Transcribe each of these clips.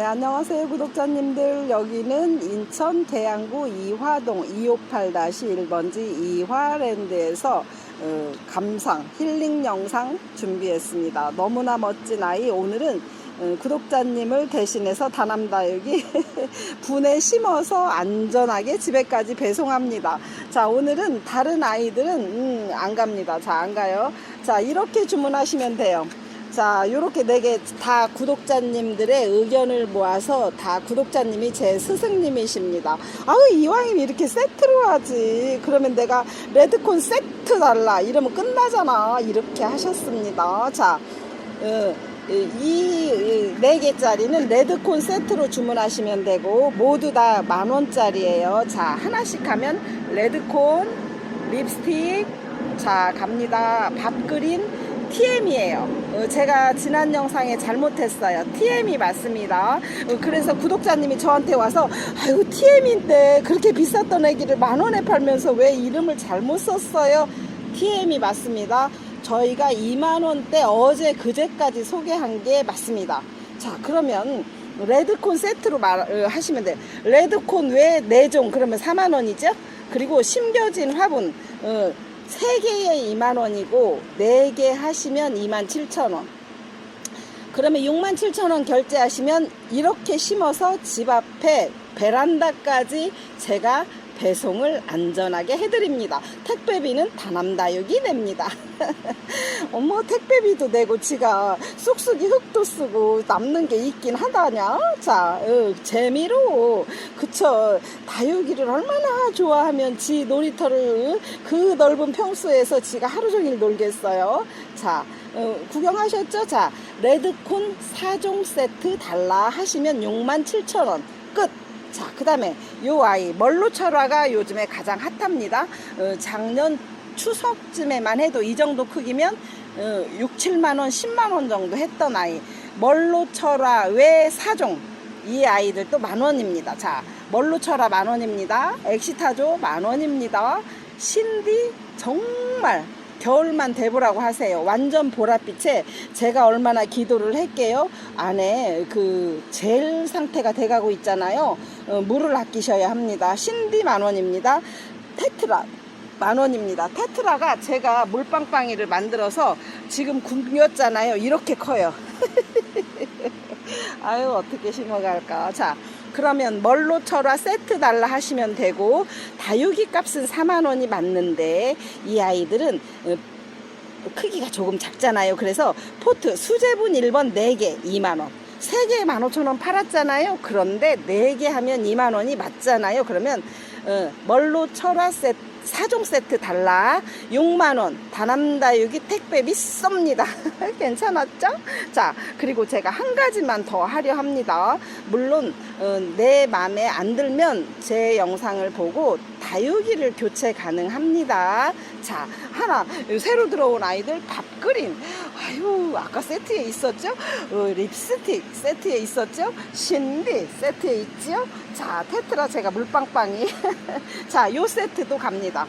네, 안녕하세요, 구독자님들. 여기는 인천 계양구 이화동 258-1번지 이화랜드에서 어, 감상, 힐링 영상 준비했습니다. 너무나 멋진 아이. 오늘은 어, 구독자님을 대신해서 다남다육이 분에 심어서 안전하게 집에까지 배송합니다. 자, 오늘은 다른 아이들은 음, 안 갑니다. 자, 안 가요. 자, 이렇게 주문하시면 돼요. 자, 요렇게 네 개 다 구독자님들의 의견을 모아서 다 구독자님이 제 스승님이십니다. 아우, 이왕이면 이렇게 세트로 하지. 그러면 내가 레드콘 세트 달라. 이러면 끝나잖아. 이렇게 하셨습니다. 자, 어, 이네 개짜리는 레드콘 세트로 주문하시면 되고, 모두 다 만 원짜리예요. 자, 하나씩 하면 레드콘, 립스틱, 자, 갑니다. 밥그린, TM이에요. 어, 제가 지난 영상에 잘못했어요. TM이 맞습니다. 어, 그래서 구독자님이 저한테 와서 아이고 TM인데 그렇게 비쌌던 애기를 만 원에 팔면서 왜 이름을 잘못 썼어요? TM이 맞습니다. 저희가 2만 원대 어제 그제까지 소개한 게 맞습니다. 자 그러면 레드콘 세트로 말, 어, 하시면 돼요. 레드콘 외 4종 그러면 4만 원이죠? 그리고 심겨진 화분 어, 3개에 2만 원이고 4개 하시면 2만 7천 원. 그러면 6만 7천 원 결제하시면 이렇게 심어서 집 앞에 베란다까지 제가 배송을 안전하게 해드립니다. 택배비는 다남다육이 냅니다. 어머 택배비도 내고 지가 쑥쑥이 흙도 쓰고 남는 게 있긴 하다냐? 자 어, 재미로 그쵸 다육이를 얼마나 좋아하면 지 놀이터를 그 넓은 평수에서 지가 하루 종일 놀겠어요. 자 어, 구경하셨죠? 자 레드콘 4종 세트 달라 하시면 67,000원 끝. 자, 그 다음에 요 아이, 멀로철화가 요즘에 가장 핫합니다. 어, 작년 추석쯤에만 해도 이 정도 크기면 어, 6, 7만원, 10만원 정도 했던 아이. 멀로철화 외 4종. 이 아이들도 만원입니다. 자, 멀로철화 만원입니다. 엑시타조 만원입니다. 신디 정말 겨울만 대보라고 하세요. 완전 보랏빛에 제가 얼마나 기도를 할게요. 안에 그 젤 상태가 돼가고 있잖아요. 어, 물을 아끼셔야 합니다. 신디 만 원입니다. 테트라 만 원입니다. 테트라가 제가 물빵빵이를 만들어서 지금 굶겼잖아요. 이렇게 커요. 아유 어떻게 심어갈까. 자 그러면 멀로 철화 세트 달라 하시면 되고 다육이 값은 4만 원이 맞는데 이 아이들은 어, 크기가 조금 작잖아요. 그래서 포트 수제분 1번 4개 2만 원. 3개에 15,000원 팔았잖아요. 그런데 4개 하면 2만 원이 맞잖아요. 그러면 어, 멀로 철화 세트 4종 세트 달라. 6만원. 다남다육이 택배비 쏩니다. 괜찮았죠? 자 그리고 제가 한 가지만 더 하려 합니다. 물론 어, 내 맘에 안 들면 제 영상을 보고 다육이를 교체 가능합니다. 자 하나 새로 들어온 아이들 밥그림 아유 아까 세트에 있었죠? 어, 립스틱 세트에 있었죠? 신비 세트에 있죠? 자 테트라 제가 물빵빵이. 자 요 세트도 갑니다.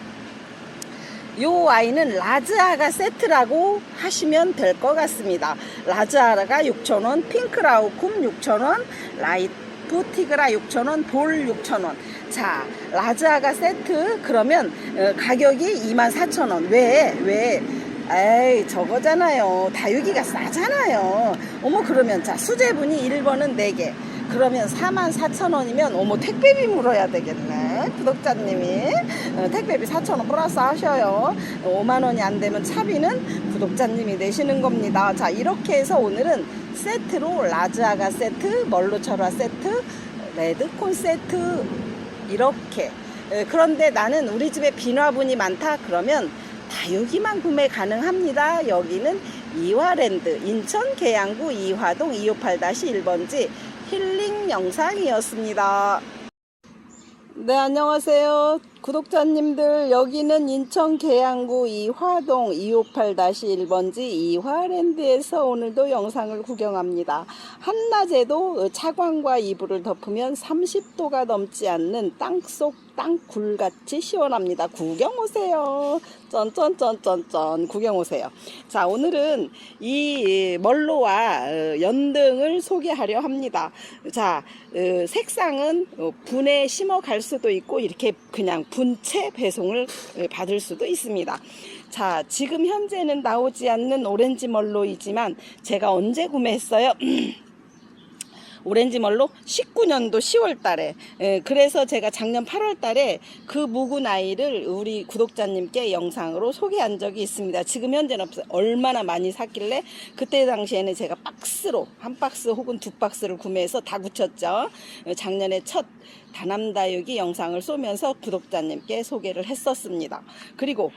요 아이는 라즈아가 세트라고 하시면 될 것 같습니다. 라즈아가 6,000원 핑크라우쿰 6,000원 라이프 티그라 6,000원 볼 6,000원. 자 라즈아가 세트 그러면 어, 가격이 24,000원. 왜? 왜? 에이 저거잖아요. 다육이가 싸잖아요. 어머 그러면 자 수제분이 1번은 4개. 그러면 44,000원이면 어머 택배비 물어야 되겠네 구독자님이. 어, 택배비 4,000원 플러스 하셔요. 5만원이 안 되면 차비는 구독자님이 내시는 겁니다. 자 이렇게 해서 오늘은 세트로 라즈아가 세트 멀로철화 세트 레드콘 세트 이렇게. 에, 그런데 나는 우리 집에 비화분이 많다? 그러면 다육이만 구매 가능합니다. 여기는 이화랜드 인천 계양구 이화동 258-1번지 힐링 영상이었습니다. 네 안녕하세요. 구독자님들 여기는 인천 계양구 이화동 258-1번지 이화랜드에서 오늘도 영상을 구경합니다. 한낮에도 차광과 이불을 덮으면 30도가 넘지 않는 땅속 땅굴같이 시원합니다. 구경 오세요. 쩐쩐쩐쩐쩐 구경 오세요. 자 오늘은 이 멀로와 어, 연등을 소개하려 합니다. 자 어, 색상은 어, 분에 심어 갈 수도 있고 이렇게 그냥 분체 배송을 어, 받을 수도 있습니다. 자 지금 현재는 나오지 않는 오렌지 멀로이지만 제가 언제 구매했어요? 오렌지 멀로 19년도 10월 달에 예, 그래서 제가 작년 8월 달에 그 묵은 아이를 우리 구독자님께 영상으로 소개한 적이 있습니다. 지금 현재는 없어요. 얼마나 많이 샀길래 그때 당시에는 제가 박스로 한 박스 혹은 두 박스를 구매해서 다 굳혔죠. 예, 작년에 첫 다남다육이 영상을 쏘면서 구독자님께 소개를 했었습니다. 그리고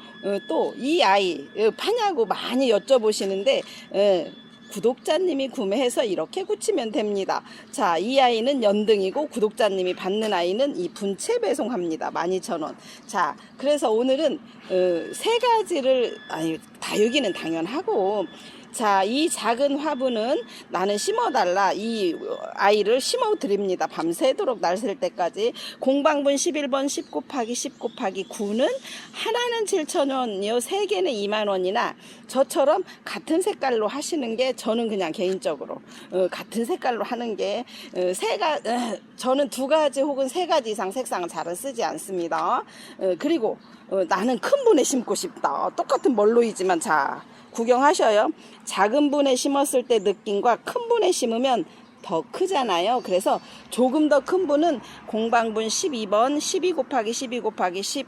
또 이 아이 어, 파냐고 많이 여쭤보시는데 어, 구독자님이 구매해서 이렇게 굳히면 됩니다. 자, 이 아이는 연등이고 구독자님이 받는 아이는 이 분체 배송합니다. 12,000원. 자, 그래서 오늘은 어, 세 가지를 아니 다육이는 당연하고 자, 이 작은 화분은 나는 심어달라. 이 아이를 심어드립니다. 밤새도록 날 셀 때까지. 공방분 11번 10 곱하기 10 곱하기 9는 하나는 7,000원이요. 세 개는 2만원이나 저처럼 같은 색깔로 하시는 게 저는 그냥 개인적으로 어, 같은 색깔로 하는 게 어, 세가 어, 저는 두 가지 혹은 세 가지 이상 색상을 잘은 쓰지 않습니다. 어, 그리고 어, 나는 큰 분에 심고 싶다. 똑같은 멀로이지만 자 구경하셔요. 작은 분에 심었을 때 느낌과 큰 분에 심으면 더 크잖아요. 그래서 조금 더 큰 분은 공방분 12번 12 곱하기 12 곱하기 10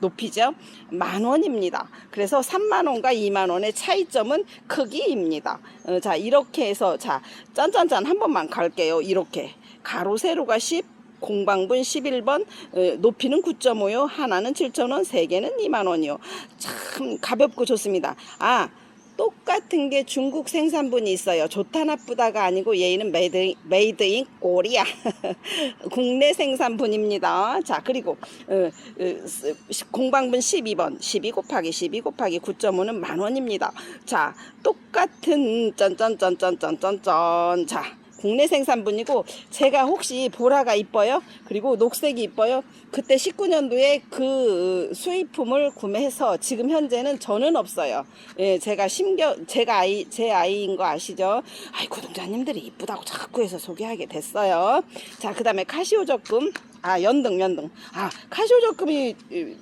높이죠. 만 원입니다. 그래서 3만 원과 2만 원의 차이점은 크기입니다. 어, 자, 이렇게 해서 자, 짠짠짠 한 번만 갈게요. 이렇게 가로 세로가 10 공방분 11번 어, 높이는 9.5요 하나는 7,000원 세 개는 2만 원이요. 참 가볍고 좋습니다. 아 똑같은 게 중국 생산분이 있어요. 좋다 나쁘다가 아니고 얘는 메이드, 메이드 인 코리아. 국내 생산분입니다. 자 그리고 어, 어, 스- 공방분 12번 12 곱하기 12 곱하기 9.5는 만 원입니다. 자 똑같은 짠짠짠짠짠짠짠 자 국내 생산분이고 제가 혹시 보라가 이뻐요? 그리고 녹색이 이뻐요? 그때 19년도에 그 수입품을 구매해서 지금 현재는 저는 없어요. 예 제가 심겨 제가 아이 제 아이인 거 아시죠? 아이 구독자님들이 이쁘다고 자꾸 해서 소개하게 됐어요. 자 그다음에 카시오 적금. 아 연등 연등. 아 카시오 적금이 이,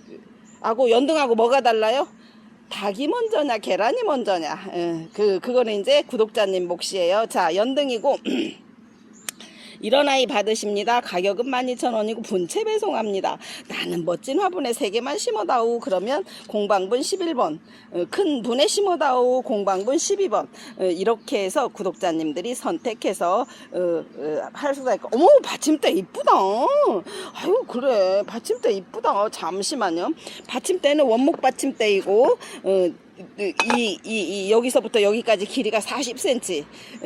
하고 연등하고 뭐가 달라요 닭이 먼저냐 계란이 먼저냐. 예, 그 그거는 이제 구독자님 몫이에요. 자 연등이고 아이 받으십니다. 가격은 12,000원이고 분체 배송합니다. 나는 멋진 화분에 3개만 심어다오. 그러면 공방분 11번. 어, 큰 분에 심어다오. 공방분 12번. 어, 이렇게 해서 구독자님들이 선택해서 어, 어, 할 수가 있고. 어머 받침대 이쁘다. 아유 그래 받침대 이쁘다. 잠시만요. 받침대는 원목 받침대이고 어, 이, 이, 이, 여기서부터 여기까지 길이가 40cm,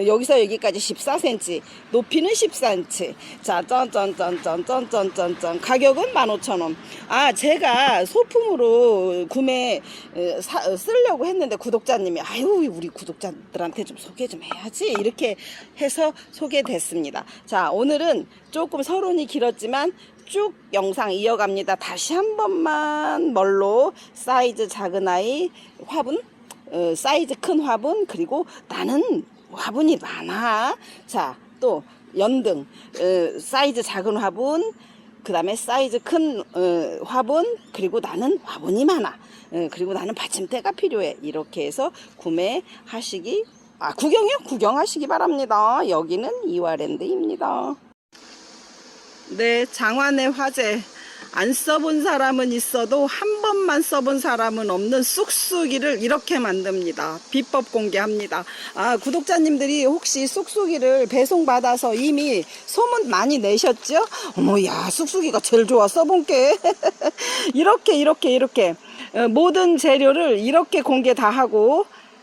여기서 여기까지 14cm, 높이는 14cm. 자, 짠짠짠짠짠짠짠짠. 가격은 15,000원. 아, 제가 소품으로 구매, 에, 사, 어, 쓰려고 했는데 구독자님이, 아유, 우리 구독자들한테 좀 소개 좀 해야지. 이렇게 해서 소개됐습니다. 자, 오늘은 조금 서론이 길었지만 쭉 영상 이어갑니다. 다시 한 번만 멀로 사이즈 작은 아이 화분, 어, 사이즈 큰 화분 그리고 나는 화분이 많아. 자, 또 연등 어, 사이즈 작은 화분 그 다음에 사이즈 큰 어, 화분 그리고 나는 화분이 많아. 어, 그리고 나는 받침대가 필요해. 이렇게 해서 구매하시기 아 구경이요? 구경하시기 바랍니다. 여기는 이화랜드입니다. 네, 장안의 화재. 안 써본 사람은 있어도 한 번만 써본 사람은 없는 쑥쑥이를 이렇게 만듭니다. 비법 공개합니다. 아, 구독자님들이 혹시 쑥쑥이를 배송받아서 이미 소문 많이 내셨죠? 어머, 야, 쑥쑥이가 제일 좋아. 써본 게. 이렇게, 이렇게, 이렇게. 어, 모든 재료를 이렇게 공개 다 하고,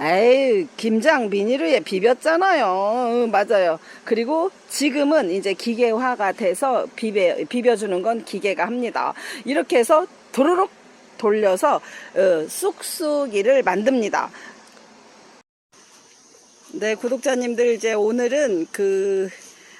에이, 김장 비닐에 비볐잖아요. 어, 맞아요. 그리고 지금은 이제 기계화가 돼서 비벼, 비벼주는 건 기계가 합니다. 이렇게 해서 도로록 돌려서 어, 쑥쑥이를 만듭니다. 네, 구독자님들 이제 오늘은 그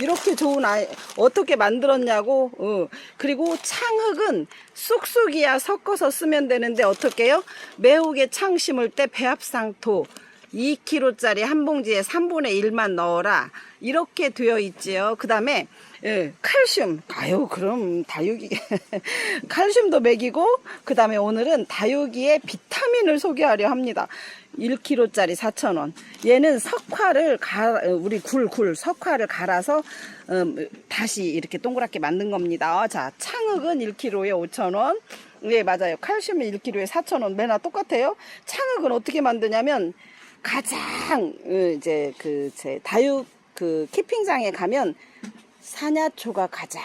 이렇게 좋은 아이 어떻게 만들었냐고 어. 그리고 창흑은 쑥쑥이야 섞어서 쓰면 되는데 어떻게요? 매우게 창 심을 때 배합상토 2kg짜리 한 봉지에 3분의 1만 넣어라. 이렇게 되어 있지요. 그 다음에 예, 칼슘. 아유 그럼 다육이 칼슘도 먹이고 그 다음에 오늘은 다육이의 비타민을 소개하려 합니다 1kg짜리 4,000원. 얘는 석화를 가, 우리 굴, 굴, 석화를 갈아서, 음, 다시 이렇게 동그랗게 만든 겁니다. 자, 창흑은 1kg에 5,000원. 예, 맞아요. 칼슘은 1kg에 4,000원. 매나 똑같아요. 창흑은 어떻게 만드냐면, 가장, 어, 이제, 그, 제, 다육, 그, 키핑장에 가면, 사냐초가 가장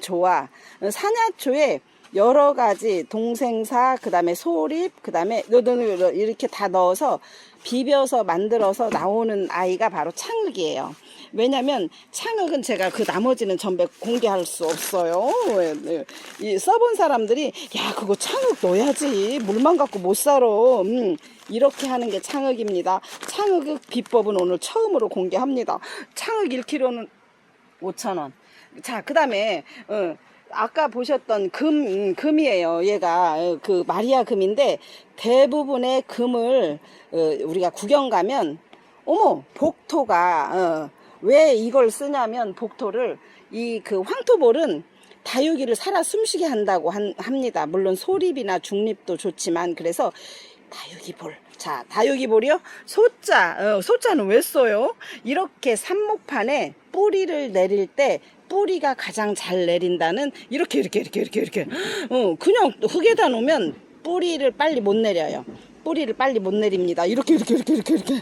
좋아. 어, 사냐초에 여러 가지 동생사 그 다음에 소립 그 다음에 이렇게 다 넣어서 비벼서 만들어서 나오는 아이가 바로 창흑이에요. 왜냐면 창흑은 제가 그 나머지는 전부 공개할 수 없어요. 왜, 네. 이 써본 사람들이 야 그거 창흑 넣어야지 물만 갖고 못 살아. 음, 이렇게 하는 게 창흑입니다. 창흑 비법은 오늘 처음으로 공개합니다. 창흑 1kg는 5,000원. 자, 그 다음에, 어, 아까 보셨던 금, 음, 금이에요. 얘가, 어, 그, 마리아 금인데, 대부분의 금을, 어, 우리가 구경 가면, 어머, 복토가, 어, 왜 이걸 쓰냐면, 복토를, 이 그 황토볼은 다육이를 살아 숨쉬게 한다고 한- 합니다. 물론 소립이나 중립도 좋지만, 그래서, 다육이볼. 자, 다육이볼이요? 소자, 어, 소자는 왜 써요? 이렇게 삽목판에 뿌리를 내릴 때 뿌리가 가장 잘 내린다는 이렇게 이렇게 이렇게 이렇게 이렇게 어, 그냥 흙에다 놓으면 뿌리를 빨리 못 내려요. 뿌리를 빨리 못 내립니다. 이렇게 이렇게 이렇게 이렇게 이렇게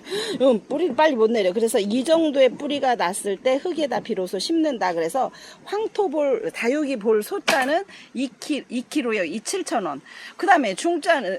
어, 뿌리를 빨리 못 내려. 그래서 이 정도의 뿌리가 났을 때 흙에다 비로소 심는다. 그래서 황토볼 다육이 볼 소자는 2키 2kg요. 2 7,000원. 그다음에 중자는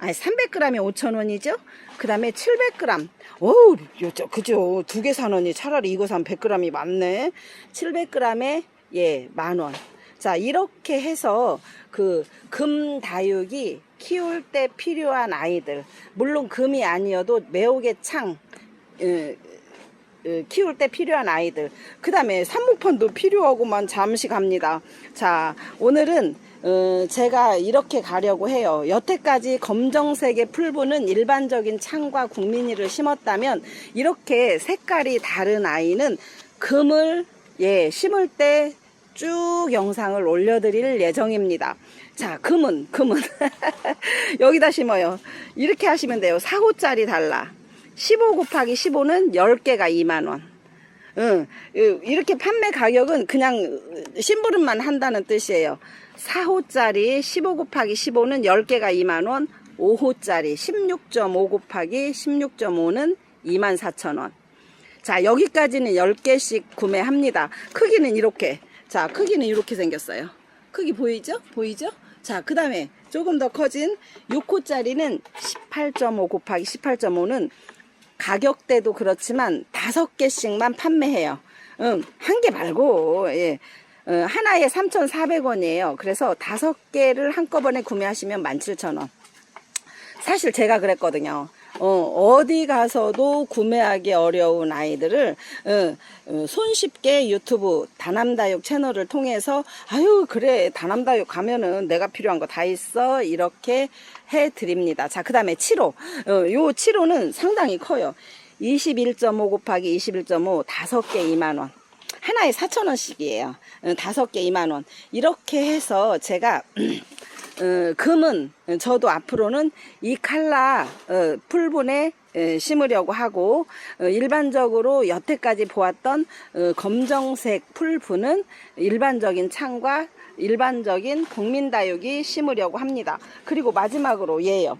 아니 300g에 5,000원이죠. 그 다음에 700g. 어우, 저 그죠. 두개 사느니 차라리 이거 사면 100g이 많네. 700g에 예, 만 원. 자, 이렇게 해서 그 금 다육이 키울 때 필요한 아이들. 물론 금이 아니어도 매혹의 창 키울 때 필요한 아이들. 그 다음에 산목판도 필요하고만 잠시 갑니다. 자, 오늘은 어, 제가 이렇게 가려고 해요. 여태까지 검정색의 풀분은 일반적인 창과 국민이를 심었다면 이렇게 색깔이 다른 아이는 금을 예, 심을 때 쭉 영상을 올려드릴 예정입니다. 자, 금은, 금은. 여기다 심어요. 이렇게 하시면 돼요. 4호짜리 달라. 15 곱하기 15는 10개가 2만원. 응, 이렇게 판매 가격은 그냥 심부름만 한다는 뜻이에요. 4호짜리 15 곱하기 15는 10개가 2만원, 5호짜리 16.5 곱하기 16.5는 24,000원. 자, 여기까지는 10개씩 구매합니다. 크기는 이렇게. 자, 크기는 이렇게 생겼어요. 크기 보이죠? 보이죠? 자, 그 다음에 조금 더 커진 6호짜리는 18.5 곱하기 18.5는 가격대도 그렇지만 다섯 개씩만 판매해요. 응, 한개 말고, 예. 어, 하나에 3,400원이에요. 그래서 다섯 개를 한꺼번에 구매하시면 17,000원. 사실 제가 그랬거든요. 어, 디 가서도 구매하기 어려운 아이들을 어, 어, 손쉽게 유튜브 다남다육 채널을 통해서 아유 그래 다남다육 가면은 내가 필요한 거 다 있어 이렇게 해 드립니다. 자 그 다음에 7호 어, 요 7호는 상당히 커요. 21.5 곱하기 21.5 다섯 개 2만원 하나에 4천원씩이에요. 다섯 개 2만원 이렇게 해서 제가 어, 금은 저도 앞으로는 이 칼라 어, 풀분에 에, 심으려고 하고 어, 일반적으로 여태까지 보았던 어, 검정색 풀분은 일반적인 창과 일반적인 국민다육이 심으려고 합니다. 그리고 마지막으로 얘요.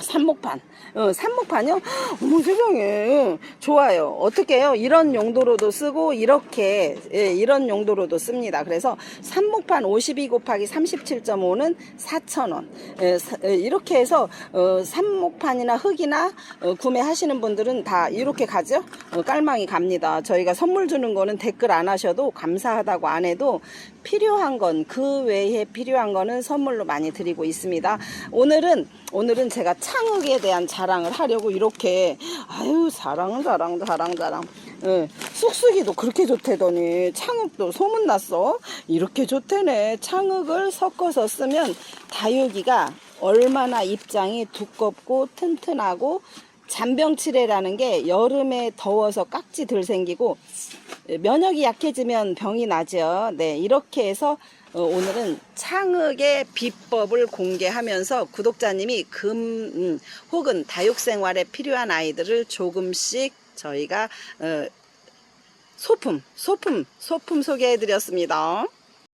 삽목판. 어, 삽목판이요? 어머 세상에. 좋아요. 어떻게 해요? 이런 용도로도 쓰고, 이렇게, 예, 이런 용도로도 씁니다. 그래서 삽목판 52 곱하기 37.5는 4,000원. 예, 사- 예, 이렇게 해서, 어, 삽목판이나 흙이나 어, 구매하시는 분들은 다 이렇게 가죠? 어, 깔망이 갑니다. 저희가 선물 주는 거는 댓글 안 하셔도 감사하다고 안 해도 필요한 건, 그 외에 필요한 거는 선물로 많이 드리고 있습니다. 오늘은, 오늘은 제가 창흑에 대한 자랑을 하려고 이렇게, 아유, 자랑, 자랑, 자랑, 자랑. 예, 쑥쑥이도 그렇게 좋대더니 창흑도 소문났어. 이렇게 좋대네. 창흑을 섞어서 쓰면 다육이가 얼마나 입장이 두껍고 튼튼하고 잔병치레라는 게 여름에 더워서 깍지 들 생기고 면역이 약해지면 병이 나죠. 네, 이렇게 해서 어, 오늘은 창흑의 비법을 공개하면서 구독자님이 금 음, 혹은 다육생활에 필요한 아이들을 조금씩 저희가 어, 소품, 소품, 소품 소개해드렸습니다.